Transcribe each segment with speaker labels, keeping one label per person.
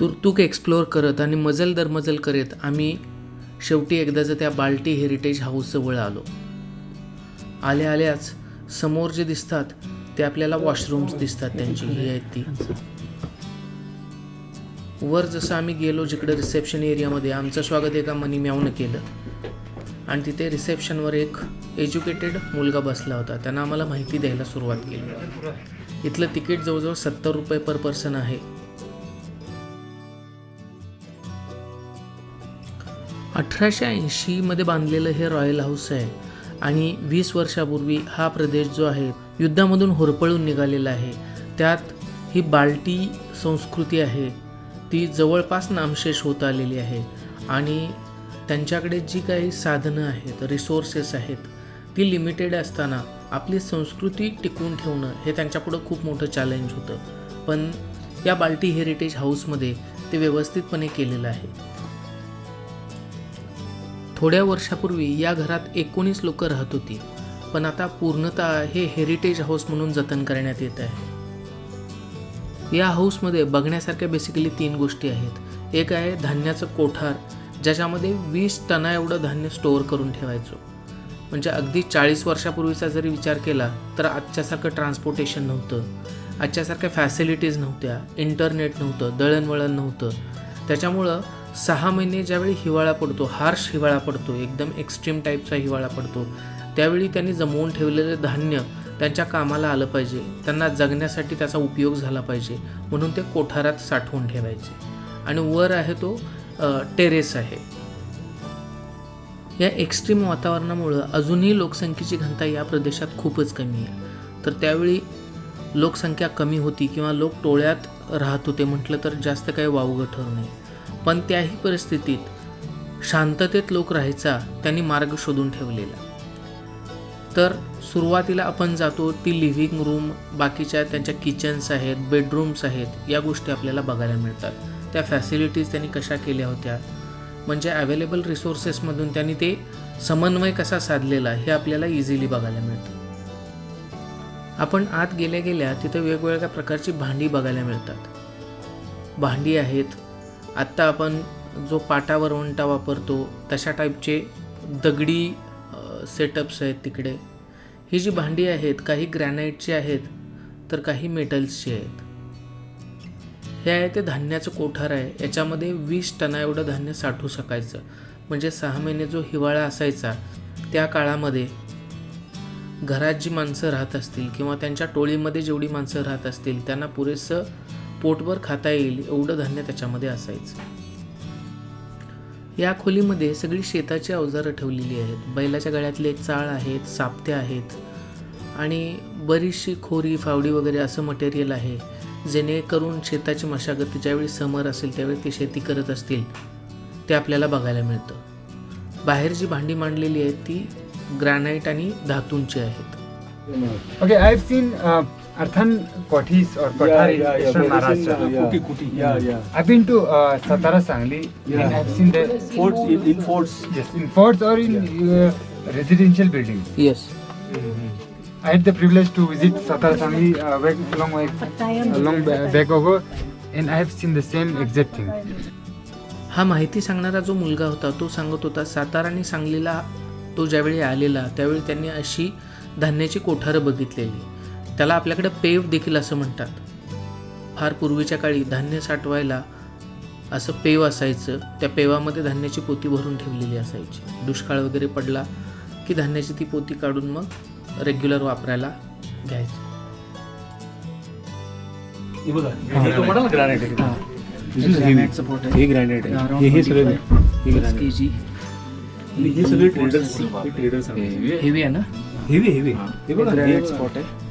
Speaker 1: तुरतूक explore करत आणि मजल दर मजल करत आम्ही शेवटी एकदाचं त्या बाल्टी हेरिटेज हाऊसजवळ आलो. आल्या आल्याच समोर जे दिसतात ते आपल्याला वॉशरूम्स दिसतात त्यांची ही आहेत ती. वर जसं आम्ही गेलो जिकडे रिसेप्शन एरियामध्ये आमचं स्वागत एका मनी म्यावनं केलं. आणि तिथे रिसेप्शनवर एक एज्युकेटेड मुलगा बसला होता. त्यानं आम्हाला माहिती द्यायला सुरुवात केली. इथलं तिकीट जवळजवळ सत्तर रुपये पर पर्सन आहे. अठराशे ऐंशीमध्ये बांधलेलं हे रॉयल हाऊस आहे आणि वीस वर्षापूर्वी हा प्रदेश जो आहे युद्धामधून होरपळून निघालेला आहे. त्यात ही बाल्टी संस्कृती आहे. ती जवळपास नामशेष होत आलेली आहे आणि त्यांच्याकडे जी काही साधनं आहेत रिसोर्सेस आहेत ती लिमिटेड असताना आपली संस्कृती टिकवून ठेवणं हे त्यांच्यापुढं खूप मोठं चॅलेंज होतं. पण या बाल्टी हेरिटेज हाऊसमध्ये ते व्यवस्थितपणे केलेलं आहे. थोड्या वर्षापूर्वी या घरात एकोणीस लोक राहत होती. पण आता पूर्णतः हे हेरिटेज हाऊस म्हणून जतन करण्यात येत आहे. या हाऊसमध्ये बघण्यासारख्या बेसिकली तीन गोष्टी आहेत. एक आहे धान्याचं कोठार ज्याच्यामध्ये वीस टना एवढं धान्य स्टोअर करून ठेवायचो. म्हणजे अगदी चाळीस वर्षापूर्वीचा जरी विचार केला तर आजच्यासारखं ट्रान्सपोर्टेशन नव्हतं. आजच्यासारख्या फॅसिलिटीज नव्हत्या इंटरनेट नव्हतं दळणवळण नव्हतं. त्याच्यामुळं सहा महिने ज्यावेळी हिवाळा पडतो हार्श हिवाळा पडतो एकदम एक्स्ट्रीम टाईपचा हिवाळा पडतो त्यावेळी त्यांनी जमवून ठेवलेलं धान्य त्यांच्या कामाला आलं पाहिजे. त्यांना जगण्यासाठी त्याचा उपयोग झाला पाहिजे. म्हणून ते कोठारात साठवून ठेवायचे. आणि वर आहे तो टेरेस आहे. या एक्स्ट्रीम वातावरणामुळं अजूनही लोकसंख्येची घनता या प्रदेशात खूपच कमी आहे. तर त्यावेळी लोकसंख्या कमी होती किंवा लोक टोळ्यात राहत होते म्हटलं तर जास्त काही वावगं ठरू नये. पण त्याही परिस्थितीत शांततेत लोक राहायचा त्यांनी मार्ग शोधून ठेवलेला. तर सुरुवातीला आपण जातो ती लिव्हिंग रूम बाकीच्या त्यांच्या किचन्स आहेत बेडरूम्स आहेत या गोष्टी आपल्याला बघायला मिळतात. त्या फॅसिलिटीज त्यांनी कशा केल्या होत्या? म्हणजे अवेलेबल रिसोर्सेसमधून त्यांनी ते समन्वय कसा साधलेला हे आपल्याला इझिली बघायला मिळतं. आपण आत गेल्या गेल्या तिथं वेगवेगळ्या प्रकारची भांडी बघायला मिळतात. भांडी आहेत आत्ता आपण जो पाटा वरवंटा वापरतो तशा टाईपचे दगडी सेटअप्स आहेत तिकडे. ही जी भांडी आहेत काही ग्रॅनाईटची आहेत तर काही मेटल्सची आहेत. हे आहे ते धान्याचं कोठार आहे. याच्यामध्ये वीस टना एवढं धान्य साठवू शकायचं. म्हणजे सहा महिने जो हिवाळा असायचा त्या काळामध्ये घरात जी माणसं राहत असतील किंवा त्यांच्या टोळीमध्ये जेवढी माणसं राहत असतील त्यांना पुरेसं पोटभर खाता येईल एवढं धान्य त्याच्यामध्ये असायचं. या खोलीमध्ये सगळी शेताची अवजारं ठेवलेली आहेत. बैलाच्या गळ्यातले चाळ आहेत सापते आहेत आणि बरीचशी खोरी फावडी वगैरे असं मटेरियल आहे जेणेकरून शेताची मशागत ज्यावेळी समर असेल त्यावेळी ते शेती करत असतील ते आपल्याला बघायला मिळतं. बाहेर जी भांडी मांडलेली आहेत ती ग्रॅनाईट आणि धातूंची आहेत.
Speaker 2: ओके आय सीन अर्थन कोठीस
Speaker 3: और कोठारी ईश्वर महाराज
Speaker 2: कुटी कुटी. या या. I been
Speaker 3: to
Speaker 2: Satara Sangli and I
Speaker 3: seen the forts in
Speaker 2: forts yes in forts or in residential building
Speaker 1: yes
Speaker 2: I had the privilege to visit Satara Sangli back long way long back ago and I have seen the same exact thing
Speaker 1: हा माहिती सांगणारा जो मुलगा होता तो सांगत होता सातारा आणि सांगलीला तो ज्यावेळी आलेला त्यावेळी त्यांनी अशी धान्याची कोठारं बघितलेली. त्याला आपल्याकडे पेव देखील असं म्हणतात. फार पूर्वीच्या काळी धान्य साठवायला असं पेव असायचं. त्या पेवामध्ये धान्याची पोती भरून ठेवलेली असायची. दुष्काळ वगैरे पडला की धान्याची ती पोती काढून मग रेग्युलर वापरायला घ्यायची.
Speaker 3: हे बघा हे. तो मोठा ग्रॅनाइट आहे. This is heavy. हे ग्रॅनाइट आहे. हे हे सगळे हे हे हे
Speaker 1: हेवी आहे. ना?
Speaker 3: हेवी हेवी हे. बघा हे
Speaker 1: स्पॉट आहे.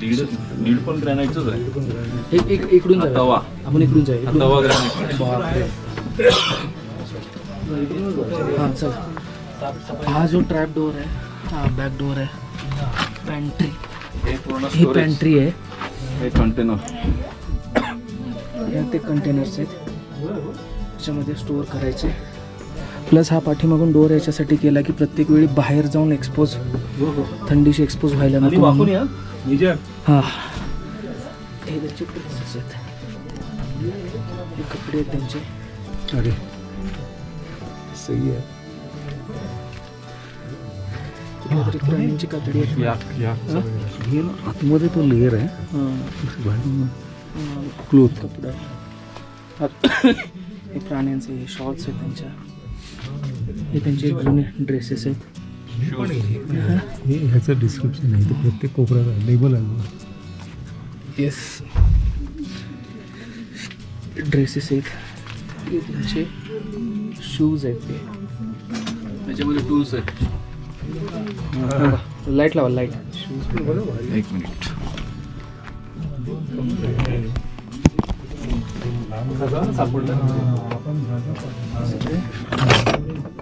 Speaker 4: लीड लीड पण ग्रॅनाइटच आहे.
Speaker 1: एक एक इकडून
Speaker 4: हा
Speaker 1: जाऊया.
Speaker 4: तवा.
Speaker 1: आपण इकडून जाऊया.
Speaker 4: हा तवा ग्रॅनाइट.
Speaker 1: बापरे. हां चल. हा जो ट्रॅप डोअर आहे हा बॅक डोअर आहे. पॅन्ट्री
Speaker 4: हे पूर्ण
Speaker 1: ही
Speaker 4: स्टोरेज
Speaker 1: पॅन्ट्री आहे.
Speaker 4: हे कंटेनर
Speaker 1: ते कंटेनर्स आहेत. त्याच्यामध्ये स्टोअर करायचे. प्लस हा पाठीमागून डोअर याच्यासाठी केला की प्रत्येक वेळी बाहेर जाऊन एक्सपोज थंडीशी एक्सपोज व्हायला नको हा. हे त्याचे process आहेत. हे कपडे आहेत त्यांचे.
Speaker 3: अरे. सही आहे.
Speaker 1: कुठल्यातरी प्राण्यांची कातडी आहे.
Speaker 3: हे? ना आतमध्ये तो लेअर आहे.
Speaker 1: हां.
Speaker 3: क्लोथ
Speaker 1: कपडा. हे. प्राण्यांचे हे शॉर्ट्स आहेत त्यांच्या. हे त्यांचे जुने ड्रेसेस आहेत.
Speaker 3: हे ह्याचं डिस्क्रिप्शन आहे ते प्रत्येक कोपऱ्यात लेबल आहे
Speaker 1: येस ड्रेसेस आहेत. हे त्यांचे शूज आहेत ते.
Speaker 4: त्याच्यामध्ये टूल्स आहेत.
Speaker 1: लाइट लावा लाइट
Speaker 4: एक मिनिट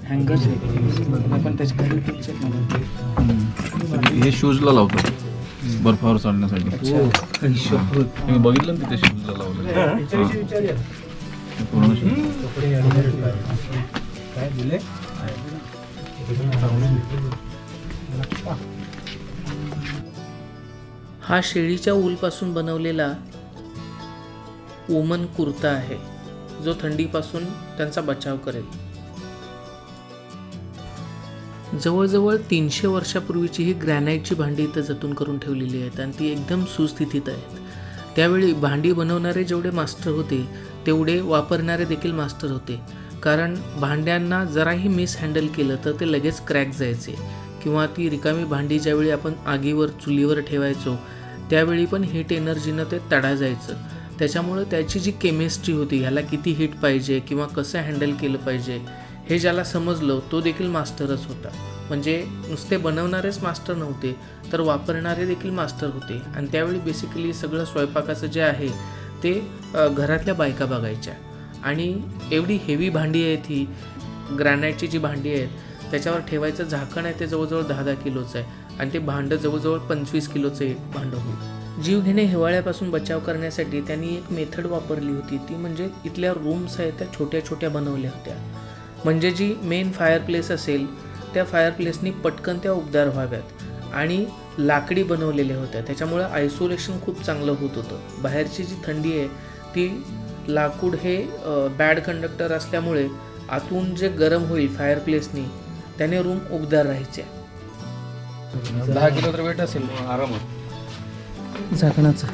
Speaker 1: हँगर्स आहेत. आपण त्याचे काही पिक्चर
Speaker 4: हे शूजला लावतो. बर्फावर चढण्यासाठी तुम्ही बघितलं ना तिथे शूजला लावलं? पूर्ण.
Speaker 1: हा शेळीच्या ऊलपासून बनवलेला वुमन कुर्ता आहे जो थंडीपासून त्यांचा बचाव करेल. जवळजवळ तीनशे वर्षापूर्वीची ही ग्रॅनाईटची भांडी इथं जतून करून ठेवलेली आहेत आणि ती एकदम सुस्थितीत आहेत. त्यावेळी भांडी बनवणारे जेवढे मास्टर होते तेवढे वापरणारे देखील मास्टर होते. कारण भांड्यांना जराही मिसहँडल केलं तर ते लगेच क्रॅक जायचे किंवा ती रिकामी भांडी ज्यावेळी आपण आगीवर चुलीवर ठेवायचो त्यावेळी पण हीट एनर्जीनं ते तडा जायचं. त्याच्यामुळं त्याची जी केमिस्ट्री होती ह्याला किती हीट पाहिजे किंवा कसं हँडल केलं पाहिजे हे ज्याला समजलं तो देखील मास्टरच होता. म्हणजे नुसते बनवणारेच मास्टर नव्हते तर वापरणारे देखील मास्टर होते. आणि त्यावेळी बेसिकली सगळं स्वयंपाकाचं जे आहे ते घरातल्या बायका बघायच्या. आणि एवढी हेवी भांडी आहेत ही ग्रॅनाईटची जी भांडी आहेत त्याच्यावर ठेवायचं झाकण आहे ते जवळजवळ दहा दहा किलोचं आहे. आणि ते भांडं जवळजवळ पंचवीस किलोचं एक भांडं होईल. जीवघेणे हिवाळ्यापासून बचाव करण्यासाठी त्यांनी एक मेथड वापरली होती. ती म्हणजे इथल्या रूम्स आहेत त्या छोट्या छोट्या बनवल्या होत्या. म्हणजे जी मेन फायर प्लेस असेल त्या फायर प्लेसनी पटकन त्या उबदार व्हाव्यात आणि लाकडी बनवलेल्या होत्या. त्याच्यामुळं आयसोलेशन खूप चांगलं होत होतं. बाहेरची जी थंडी आहे ती लाकूड हे बॅड कंडक्टर असल्यामुळे आतून जे गरम होईल फायर प्लेसनी त्याने रूम उबदार राहायचे. दहा किलो तर वेट असेल
Speaker 4: आरामात
Speaker 1: झाकणाचं.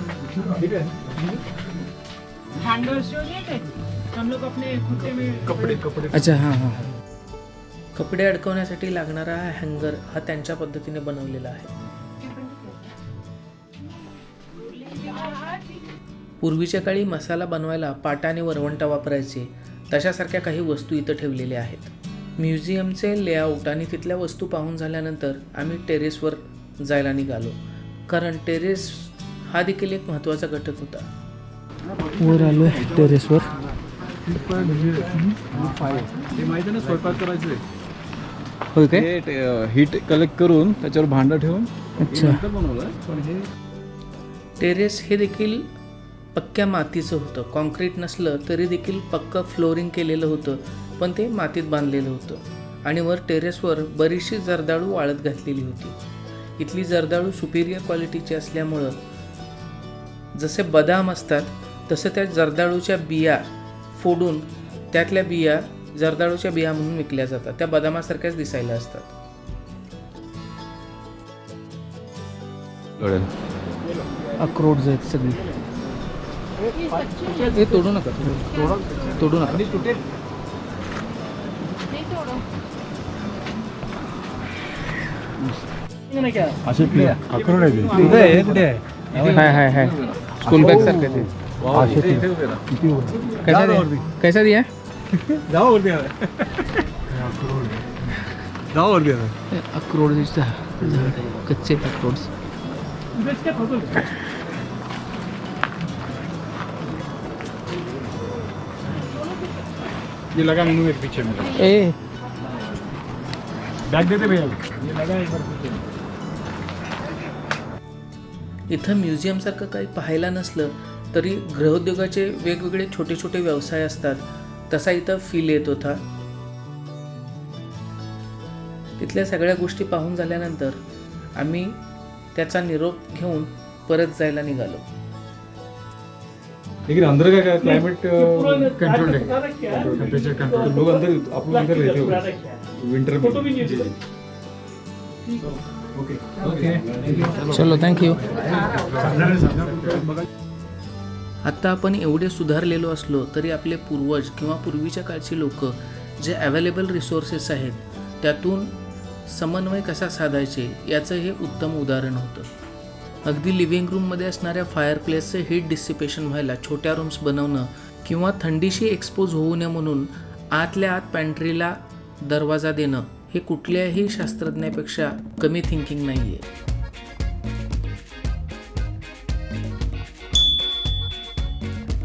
Speaker 5: हम लोग अपने खुट्टे में
Speaker 4: कपडे कपडे।
Speaker 1: अच्छा हां हां कपडे अडकवण्यासाठी लागणारा हा हँगर हा त्यांच्या पद्धतीने बनवलेला आहे. पूर्वीच्या काळी मसाला बनवायला पाटा आणि वरवंटा वापरायचे तशासारख्या काही वस्तू इथं ठेवलेल्या आहेत. म्युझियमचे लेआउट आणि तिथल्या वस्तू पाहून झाल्यानंतर आम्ही टेरेसवर जायला निघालो. कारण टेरेस हा देखील एक महत्त्वाचा घटक होता. वर आलो आहे टेरेसवर.
Speaker 4: माहिती ना स्वयंपाक करायचं
Speaker 1: होय काय?
Speaker 4: हे हीट कलेक्ट करून त्याच्यावर भांडं ठेवून
Speaker 1: अच्छा.
Speaker 4: नंतर बनवलं. पण हे
Speaker 1: टेरेस हे देखील पक्क्या मातीचं होतं. कॉन्क्रीट नसलं तरी देखील पक्कं फ्लोरिंग केलेलं होतं. पण ते मातीत बांधलेलं होतं. आणि वर टेरेसवर बरीचशी जर्दाळू वाळत घातलेली होती. इथली जर्दाळू सुपिरियर क्वालिटीची असल्यामुळं जसे बदाम असतात तसं त्या जर्दाळूच्या बिया फोडून त्यातल्या बिया जर्दाळूच्या बिया म्हणून विकल्या जातात. त्या बदामासारख्याच दिसायला असतात. अक्रोड आहेत सगळी. हे तोडू नका तोडू नका.
Speaker 3: असे अक्रोड आहे
Speaker 1: हाय हाय हाय. स्कूल बॅग सारखे? कैसा दिया कैसा दिया
Speaker 3: जाओ वरती वरती.
Speaker 1: अक्रोड कच्चे अक्रोड्स
Speaker 2: ये लगा एक पीछे में
Speaker 1: ए
Speaker 2: बैग देते भैया ये लगा एक बार पीछे में
Speaker 1: इथं म्युझियमसारखं काही पाहायला नसलं तरी गृहोद्योगाचे वेगवेगळे छोटे छोटे व्यवसाय असतात. तसा इथं फील येत होता. तिथल्या सगळ्या गोष्टी पाहून झाल्यानंतर आम्ही त्याचा निरोप घेऊन परत जायला निघालो.
Speaker 4: लेकिन अंदर का क्लाइमेट
Speaker 2: कंट्रोल है टेम्परेचर कंट्रोल
Speaker 4: लोग अंदर आप लोग अंदर रहते हो विंटर में ओके ओके
Speaker 1: चलो थँक्यू आत्ता आपण एवढे सुधारलेलो असलो तरी आपले पूर्वज किंवा पूर्वीच्या काळची लोक जे अवेलेबल रिसोर्सेस आहेत त्यातून समन्वय कसा साधायचे याचं हे उत्तम उदाहरण होतं. अगदी लिव्हिंग रूममध्ये असणाऱ्या फायरप्लेसचं हीट डिसिपेशन व्हायला छोट्या रूम्स बनवणं किंवा थंडीशी एक्सपोज होऊ नये म्हणून आतल्या आत पॅन्ट्रीला दरवाजा देणं हे कुठल्याही शास्त्रज्ञापेक्षा कमी थिंकिंग नाही आहे